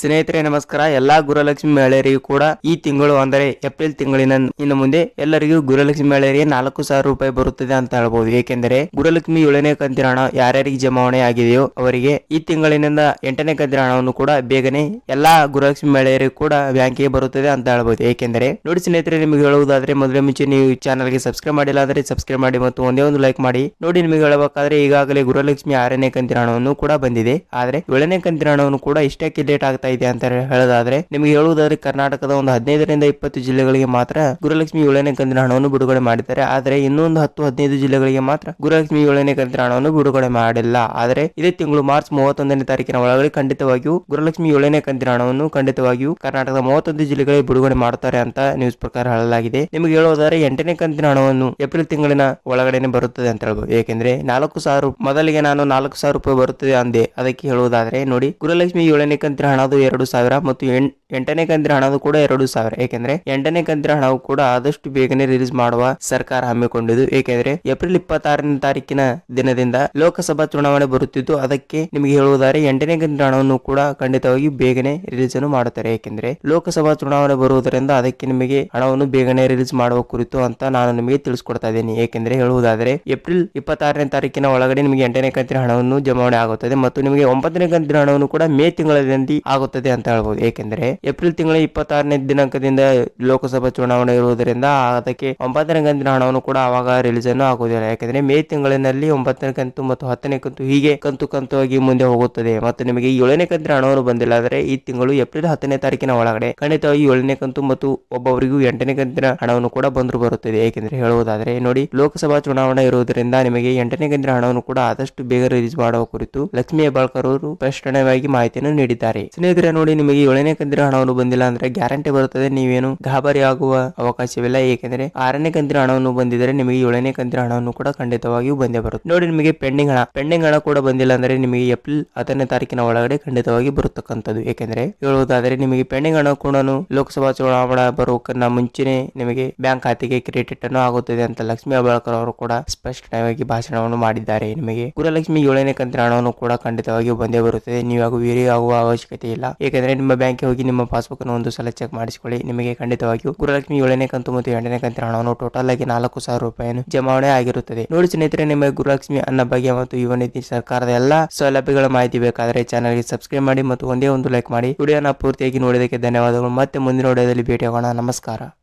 ಸ್ನೇಹಿತರೆ, ನಮಸ್ಕಾರ. ಎಲ್ಲಾ ಗುರುಲಕ್ಷ್ಮಿ ಮಹಿಳೆಯರಿಗೂ ಕೂಡ ಈ ತಿಂಗಳು ಅಂದರೆ ಏಪ್ರಿಲ್ ತಿಂಗಳಿನ ಇನ್ನು ಮುಂದೆ ಎಲ್ಲರಿಗೂ ಗುರುಲಕ್ಷ್ಮಿ ಮಹಿಳೆಯರಿಗೆ ನಾಲ್ಕು ಸಾವಿರ ರೂಪಾಯಿ ಬರುತ್ತದೆ ಅಂತ ಹೇಳಬಹುದು ಏಕೆಂದರೆ ಗುರುಲಕ್ಷ್ಮಿ ಏಳನೇ ಕಂತಿನ ಹಣ ಯಾರ್ಯಾರಿಗೆ ಜಮಾವಣೆ ಆಗಿದೆಯೋ ಅವರಿಗೆ ಈ ತಿಂಗಳಿನಿಂದ ಎಂಟನೇ ಕಂತಿನ ಹಣವನ್ನು ಕೂಡ ಬೇಗನೆ ಎಲ್ಲಾ ಗುರುಲಕ್ಷ್ಮಿ ಮಹಿಳೆಯರಿಗೂ ಕೂಡ ಬ್ಯಾಂಕಿಗೆ ಬರುತ್ತದೆ ಅಂತ ಹೇಳಬಹುದು ಏಕೆಂದರೆ ನೋಡಿ ಸ್ನೇಹಿತರೆ, ನಿಮಗೆ ಹೇಳುವುದಾದ್ರೆ ಮೊದಲೇ ಮುಂಚೆ ನೀವು ಚಾನಲ್ಗೆ ಸಬ್ಸ್ಕ್ರೈಬ್ ಮಾಡಿಲ್ಲ ಅಂದ್ರೆ ಸಬ್ಸ್ಕ್ರೈಬ್ ಮಾಡಿ ಮತ್ತು ಒಂದೇ ಒಂದು ಲೈಕ್ ಮಾಡಿ. ನೋಡಿ ನಿಮಗೆ ಹೇಳಬೇಕಾದ್ರೆ ಈಗಾಗಲೇ ಗುರುಲಕ್ಷ್ಮಿ ಆರನೇ ಕಂತಿನ ಹಣವನ್ನು ಕೂಡ ಬಂದಿದೆ. ಆದರೆ ಏಳನೇ ಕಂತಿನ ಹಣವನ್ನು ಕೂಡ ಇಷ್ಟಕ್ಕೆ ಲೇಟ್ ಆಗ್ತಾ ಇದೆ ಅಂತ ಹೇಳೋದಾದ್ರೆ, ನಿಮಗೆ ಹೇಳುವುದಾದ್ರೆ ಕರ್ನಾಟಕದ ಒಂದು ಹದಿನೈದರಿಂದ ಇಪ್ಪತ್ತು ಜಿಲ್ಲೆಗಳಿಗೆ ಮಾತ್ರ ಗುರುಲಕ್ಷ್ಮಿ ಏಳನೇ ಕಂತಿನ ಹಣವನ್ನು ಬಿಡುಗಡೆ ಮಾಡಿದ್ದಾರೆ. ಆದರೆ ಇನ್ನೊಂದು ಹತ್ತು, ಹದಿನೈದು ಜಿಲ್ಲೆಗಳಿಗೆ ಮಾತ್ರ ಗುರುಲಕ್ಷ್ಮಿ ಏಳನೇ ಕಂತಿನ ಹಣವನ್ನು ಬಿಡುಗಡೆ ಮಾಡಿಲ್ಲ. ಆದರೆ ಇದೇ ತಿಂಗಳು ಮಾರ್ಚ್ ಮೂವತ್ತೊಂದನೇ ತಾರೀಕಿನ ಒಳಗಡೆ ಖಂಡಿತವಾಗಿಯೂ ಗುರುಲಕ್ಷ್ಮಿ ಏಳನೇ ಕಂತಿನ ಹಣವನ್ನು ಖಂಡಿತವಾಗಿಯೂ ಕರ್ನಾಟಕದ ಮೂವತ್ತೊಂದು ಜಿಲ್ಲೆಗಳಿಗೆ ಬಿಡುಗಡೆ ಮಾಡುತ್ತಾರೆ ಅಂತ ನ್ಯೂಸ್ ಪ್ರಕಾರ ಹೇಳಲಾಗಿದೆ. ನಿಮಗೆ ಹೇಳುವುದಾದ್ರೆ ಎಂಟನೇ ಕಂತಿನ ಹಣವನ್ನು ಏಪ್ರಿಲ್ ತಿಂಗಳಿನ ಒಳಗಡೆನೆ ಬರುತ್ತದೆ ಅಂತ ಹೇಳ್ಬೋದು. ಏಕೆಂದ್ರೆ ನಾಲ್ಕು ಸಾವಿರ, ಮೊದಲಿಗೆ ನಾನು ನಾಲ್ಕು ಸಾವಿರ ರೂಪಾಯಿ ಬರುತ್ತದೆ ಅಂದೆ. ಅದಕ್ಕೆ ಹೇಳುವುದಾದ್ರೆ ನೋಡಿ, ಗುರುಲಕ್ಷ್ಮಿ ಏಳನೇ ಕಂತಿನ ಹಣದು ಎರಡು ಸಾವಿರ ಮತ್ತು ಎಂಟನೇ ಕಂತಿನ ಹಣದ ಕೂಡ ಎರಡು ಸಾವಿರ. ಏಕೆಂದ್ರೆ ಎಂಟನೇ ಕಂತಿನ ಹಣವು ಕೂಡ ಆದಷ್ಟು ಬೇಗನೆ ರಿಲೀಸ್ ಮಾಡುವ ಸರ್ಕಾರ ಹಮ್ಮಿಕೊಂಡಿದ್ದು. ಏಕೆಂದ್ರೆ ಏಪ್ರಿಲ್ ಇಪ್ಪತ್ತಾರನೇ ತಾರೀಕಿನ ದಿನದಿಂದ ಲೋಕಸಭಾ ಚುನಾವಣೆ ಬರುತ್ತಿದ್ದು, ಅದಕ್ಕೆ ನಿಮಗೆ ಹೇಳುವುದಾದ್ರೆ ಎಂಟನೇ ಕಂತಿನ ಹಣವನ್ನು ಕೂಡ ಖಂಡಿತವಾಗಿ ಬೇಗನೆ ರಿಲೀಸ್ ಅನ್ನು ಮಾಡುತ್ತಾರೆ. ಏಕೆಂದ್ರೆ ಲೋಕಸಭಾ ಚುನಾವಣೆ ಬರುವುದರಿಂದ ಅದಕ್ಕೆ ನಿಮಗೆ ಹಣವನ್ನು ಬೇಗನೆ ರಿಲೀಸ್ ಮಾಡುವ ಕುರಿತು ಅಂತ ನಾನು ನಿಮಗೆ ತಿಳಿಸ್ಕೊಡ್ತಾ ಇದ್ದೀನಿ. ಏಕೆಂದ್ರೆ ಹೇಳುವುದಾದರೆ ಏಪ್ರಿಲ್ ಇಪ್ಪತ್ತಾರನೇ ತಾರೀಕಿನ ಒಳಗಡೆ ನಿಮಗೆ ಎಂಟನೇ ಕಂತಿನ ಹಣವನ್ನು ಜಮಾವಣೆ ಆಗುತ್ತದೆ ಮತ್ತು ನಿಮಗೆ ಒಂಬತ್ತನೇ ಕಂತಿನ ಹಣವನ್ನು ಕೂಡ ಮೇ ತಿಂಗಳಲ್ಲಿ ಅಂತ ಹೇಳ್ಬೋದು. ಏಕೆಂದರೆ ಏಪ್ರಿಲ್ ತಿಂಗಳ ಇಪ್ಪತ್ತಾರನೇ ದಿನಾಂಕದಿಂದ ಲೋಕಸಭಾ ಚುನಾವಣೆ ಇರುವುದರಿಂದ ಅದಕ್ಕೆ ಒಂಬತ್ತನೇ ಕಂತಿನ ಹಣವನ್ನು ಕೂಡ ಆವಾಗ ರಿಲೀಸ್ ಅನ್ನು ಆಗುವುದಿಲ್ಲ ಯಾಕೆಂದ್ರೆ ಮೇ ತಿಂಗಳಿನಲ್ಲಿ ಒಂಬತ್ತನೇ ಕಂತು ಮತ್ತು ಹತ್ತನೇ ಕಂತು ಹೀಗೆ ಕಂತು ಕಂತುವಾಗಿ ಮುಂದೆ ಹೋಗುತ್ತದೆ. ಮತ್ತು ನಿಮಗೆ ಏಳನೇ ಕಂತಿನ ಹಣವನ್ನು ಬಂದಿಲ್ಲ. ಆದರೆ ಈ ತಿಂಗಳು ಏಪ್ರಿಲ್ ಹತ್ತನೇ ತಾರೀಕಿನ ಒಳಗಡೆ ಖಂಡಿತವಾಗಿ ಏಳನೇ ಕಂತು ಮತ್ತು ಒಬ್ಬೊಬ್ಬರಿಗೂ ಎಂಟನೇ ಕಂತಿನ ಹಣವನ್ನು ಕೂಡ ಬಂದರೂ ಬರುತ್ತದೆ. ಏಕೆಂದ್ರೆ ಹೇಳುವುದಾದರೆ ನೋಡಿ, ಲೋಕಸಭಾ ಚುನಾವಣೆ ಇರುವುದರಿಂದ ನಿಮಗೆ ಎಂಟನೇ ಕಂತಿನ ಹಣವನ್ನು ಕೂಡ ಆದಷ್ಟು ಬೇಗ ರಿಲೀಸ್ ಮಾಡುವ ಕುರಿತು ಲಕ್ಷ್ಮೀ ಬಾಳ್ಕರ್ ಅವರು ಸ್ಪಷ್ಟವಾಗಿ ಮಾಹಿತಿಯನ್ನು ನೀಡಿದ್ದಾರೆ. ಸ್ನೇಹಿತರೆ ನೋಡಿ, ನಿಮಗೆ ಏಳನೇ ಕಂತಿನ ಹಣವನ್ನು ಬಂದಿಲ್ಲ ಅಂದ್ರೆ ಗ್ಯಾರಂಟಿ ಬರುತ್ತದೆ. ನೀವೇನು ಗಾಬರಿ ಆಗುವ ಅವಕಾಶವಿಲ್ಲ. ಏಕೆಂದರೆ ಆರನೇ ಕಂತಿನ ಹಣವನ್ನು ಬಂದಿದ್ರೆ ನಿಮಗೆ ಏಳನೇ ಕಂತಿನ ಹಣವನ್ನು ಕೂಡ ಖಂಡಿತವಾಗಿಯೂ ಬಂದೇ ಬರುತ್ತೆ. ನೋಡಿ, ನಿಮಗೆ ಪೆಂಡಿಂಗ್ ಹಣ. ಪೆಂಡಿಂಗ್ ಹಣ ಕೂಡ ಬಂದಿಲ್ಲ ಅಂದ್ರೆ ನಿಮಗೆ ಏಪ್ರಿಲ್ ಹತ್ತನೇ ತಾರೀಕಿನ ಒಳಗಡೆ ಖಂಡಿತವಾಗಿ ಬರುತ್ತಕ್ಕಂಥದ್ದು. ಏಕೆಂದರೆ ಹೇಳುವುದಾದ್ರೆ, ನಿಮಗೆ ಪೆಂಡಿಂಗ್ ಹಣ ಕೂಡ ಲೋಕಸಭಾ ಚುನಾವಣಾ ಬರೋಕನ್ನ ಮುಂಚೆನೆ ನಿಮಗೆ ಬ್ಯಾಂಕ್ ಖಾತೆಗೆ ಕ್ರೆಡಿಟ್ ಅನ್ನು ಆಗುತ್ತದೆ ಅಂತ ಲಕ್ಷ್ಮೀ ಅಬಳ್ಕರ್ ಅವರು ಕೂಡ ಸ್ಪಷ್ಟವಾಗಿ ಭಾಷಣವನ್ನು ಮಾಡಿದ್ದಾರೆ. ನಿಮಗೆ ಗುರುಲಕ್ಷ್ಮಿ ಏಳನೇ ಕಂತಿನ ಹಣವನ್ನು ಕೂಡ ಖಂಡಿತವಾಗಿಯೂ ಬಂದೇ ಬರುತ್ತದೆ. ನೀವು ಹಾಗೂ ವೇರಿ ಆಗುವ ಅವಶ್ಯಕತೆ ಇಲ್ಲ. ಏಕೆಂದರೆ ನಿಮ್ಮ ಬ್ಯಾಂಕ್ಗೆ ಹೋಗಿ ನಿಮ್ಮ ಪಾಸ್ಬುಕ್ ಅನ್ನು ಒಂದು ಸಲ ಚೆಕ್ ಮಾಡಿಸಿಕೊಳ್ಳಿ. ನಿಮಗೆ ಖಂಡಿತವಾಗಿಯೂ ಗುರುಲಕ್ಷ್ಮಿ ಏಳನೇ ಕಂತು ಮತ್ತು ಎಂಟನೇ ಕಂತಿನ ಹಣವನ್ನು ಟೋಟಲ್ ಆಗಿ ನಾಲ್ಕು ಸಾವಿರ ರೂಪಾಯಿಯನ್ನು ಜಮಾವಣೆ ಆಗಿರುತ್ತದೆ. ನೋಡಿ ಸ್ನೇಹಿತರೆ ನಿಮಗೆ ಗುರುಲಕ್ಷ್ಮಿ ಅನ್ನ ಬಗ್ಗೆ ಮತ್ತು ಯುವ ನಿಧಿ ಸರ್ಕಾರದ ಎಲ್ಲಾ ಸೌಲಭ್ಯಗಳ ಮಾಹಿತಿ ಬೇಕಾದರೆ ಚಾನಲ್ಗೆ ಸಬ್ಸ್ಕ್ರೈಬ್ ಮಾಡಿ ಮತ್ತು ಒಂದೇ ಒಂದು ಲೈಕ್ ಮಾಡಿ. ವಿಡಿಯೋನ ಪೂರ್ತಿಯಾಗಿ ನೋಡಿದಕ್ಕೆ ಧನ್ಯವಾದಗಳು. ಮತ್ತೆ ಮುಂದಿನ ವಿಡಿಯೋದಲ್ಲಿ ಭೇಟಿಯಾಗೋಣ. ನಮಸ್ಕಾರ.